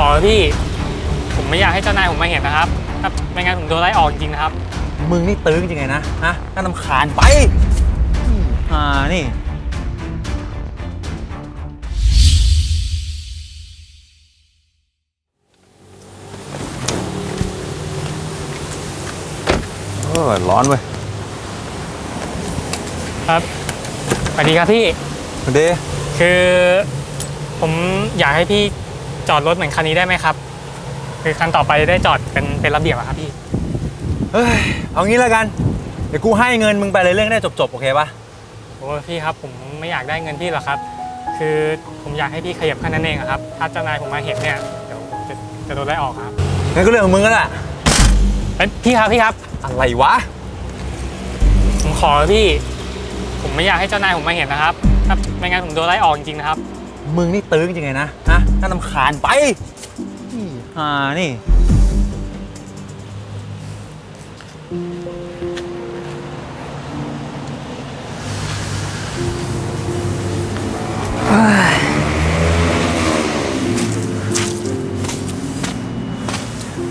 ขอพี่ ผมไม่อยากให้เจ้านายผมมาเห็นนะครับ ถ้าไม่งั้นผมโดนไล่ออกจริงๆนะครับ มึงนี่ตื้อจริงๆไงนะฮะน่ารำคาญไปอ่านี่ โอ้ยร้อนเว้ยครับสวัสดีครับพี่ เดคือผมอยากให้พี่ จอดรถเหมือนคันนี้ได้ไหมครับ คือคันต่อไปจะได้จอดเป็นเป็นระเบียบอะครับพี่ เฮ้ยเอางี้แล้วกัน เดี๋ยวกูให้เงินมึงไปเลยเรื่องได้จบๆ โอเคปะโอ้พี่ครับผมไม่อยากได้เงินพี่หรอกครับ คือผมอยากให้พี่ขยับแค่นั้นเองอะครับ ถ้าเจ้านายผมมาเห็นเนี่ยเดี๋ยวจะจะโดนไล่ออกครับงั้นก็เรื่องของมึงก็แหละเอ้ยพี่ครับพี่ครับ อะไรวะ ผมขอพี่ ผมไม่อยากให้เจ้านายผมมาเห็นนะครับถ้าไม่งั้นผมโดนไล่ออกจริงๆนะครับ มึงนี่ตื้อจริงๆไงนะฮะน่ารำคาญไปอ่านี่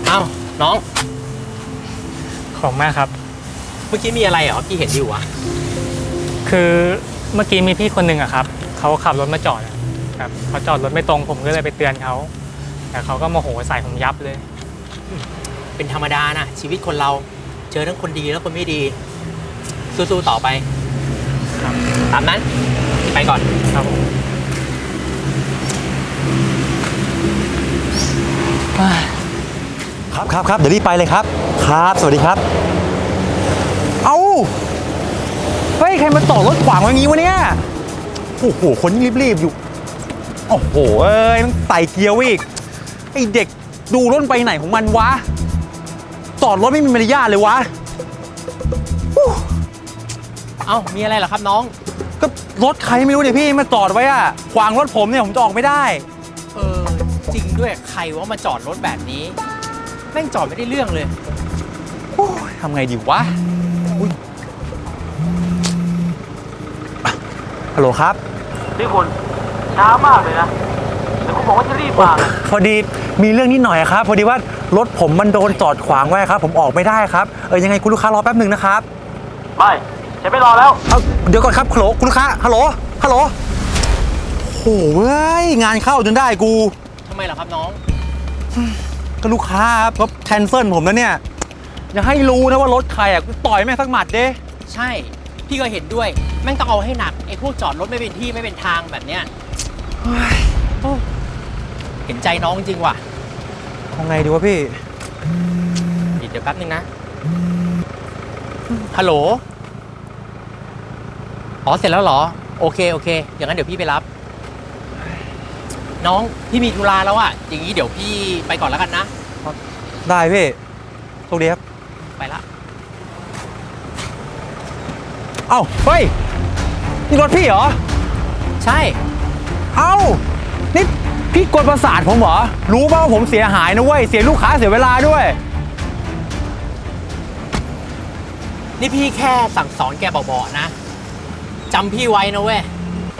เอ้า น้อง ขอบคุณมากครับ เมื่อกี้มีอะไรเหรอพี่เห็นอยู่อะคือเมื่อกี้มีพี่คนหนึ่งอะครับเขาขับรถมาจอดอะ ครับเขาจอดรถไม่ตรงผมก็เลยไปเตือนเขา แต่เขาก็โมโหใส่ผมยับเลย เป็นธรรมดานะชีวิตคนเราเจอทั้งคนดีและคนไม่ดี สู้ๆต่อไปครับตามนั้นไปก่อน ครับผมครับครับครับเดี๋ยวรีบไปเลยครับ ครับ สวัสดีครับ เอาเฮ้ย ใครมาต่อรถขวางไว้งี้วะเนี่ย โอ้โห คนยิ่งรีบๆอยู่ โอ้โห เอ้ยมันไต่เกียร์อีก ไอเด็กดูรถไปไหนของมันวะ จอดรถไม่มีมารยาทเลยวะ เอ้า มีอะไรเหรอครับน้อง ก็รถใครไม่รู้เนี่ยพี่มาจอดไว้อะขวางรถผมเนี่ยผมจะออกไม่ได้ เออ จริงด้วยใครว่ามาจอดรถแบบนี้ แม่งจอดไม่ได้เรื่องเลย โอ้ยทำไงดีวะอุ๊ยอะฮัลโหลครับ นี่คุณ ช้ามากเลยนะแต่คุณบอกว่าจะรีบมาไงพอดีมีเรื่องนิดหน่อยครับ พอดีว่ารถผมมันโดนจอดขวางไว้ครับ ผมออกไม่ได้ครับเออยังไงคุณลูกค้ารอแป๊บหนึ่งนะครับไม่ฉันไม่รอแล้ว เอาเดี๋ยวก่อนครับฮัลโหลคุณลูกค้าฮัลโหลฮัลโหลโอ้เว้ยงานเข้าจนได้กูทำไมล่ะครับน้อง ก็ลูกค้าครับก็แคนเซิลผมแล้วเนี่ยอย่าให้รู้นะว่ารถใครอะกูต่อยแม่งสักหมัดเด้ใช่ พี่ก็เห็นด้วย แม่งต้องเอาให้หนักไอ้พวกจอดรถไม่เป็นที่ไม่เป็นทางแบบเนี้ย โอ้เห็นใจน้องจริงว่ะทำไงดีวะพี่ เดี๋ยวแป๊บนึงนะ ฮัลโหล อ๋อ เสร็จแล้วเหรอ โอเค โอเค อย่างนั้นเดี๋ยวพี่ไปรับ น้อง พี่มีธุระแล้วอะอย่างนี้เดี๋ยวพี่ไปก่อนแล้วกันนะ ได้พี่โชคดีครับ ไปละ เอ้า เฮ้ย นี่รถพี่เหรอ ใช่ เอ้า นี่พี่กดประสาทผมเหรอ รู้ป่าว่าผมเสียหายนะเว้ย เสียลูกค้าเสียเวลาด้วย นี่พี่แค่สั่งสอนแกเบาๆนะจำพี่ไว้นะเว้ย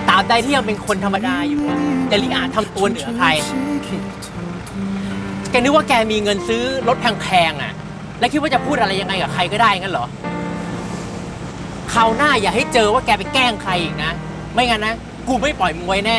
ตราบใดที่ยังเป็นคนธรรมดาอยู่อะลิอาจทำตัวเหนือใคร แกนึกว่าแกมีเงินซื้อรถแพงๆอะ และคิดว่าจะพูดอะไรยังไงกับใครก็ได้งั้นเหรอคราวหน้าอย่าให้เจอว่าแกไปแกล้งใครอีกนะ ไม่งั้นนะ กูไม่ปล่อยมึงไว้แน่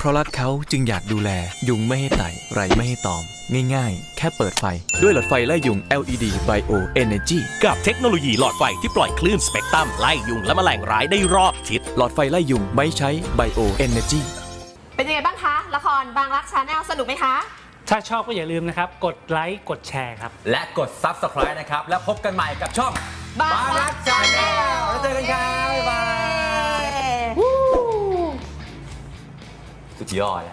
เพราะรักเขาจึงอยากดูแล ยุงไม่ให้ไต่ไรไม่ให้ตอม ง่ายๆ แค่เปิดไฟ ด้วยหลอดไฟไล่ยุง LED Bio Energy กับเทคโนโลยีหลอดไฟที่ปล่อยคลื่นสเปกตรัมไล่ยุงและแมลงร้ายได้รอบทิศหลอดไฟไล่ยุงไม่ใช้ Bio Energy เป็นยังไงบ้างคะ ละครบางรักชาแนลสนุกไหมคะ ถ้าชอบก็อย่าลืมนะครับ กดไลค์กดแชร์ครับ และกด Subscribe นะครับ แล้วพบกันใหม่กับช่องบางรัก Channel แล้วเจอกันครับ บ๊าย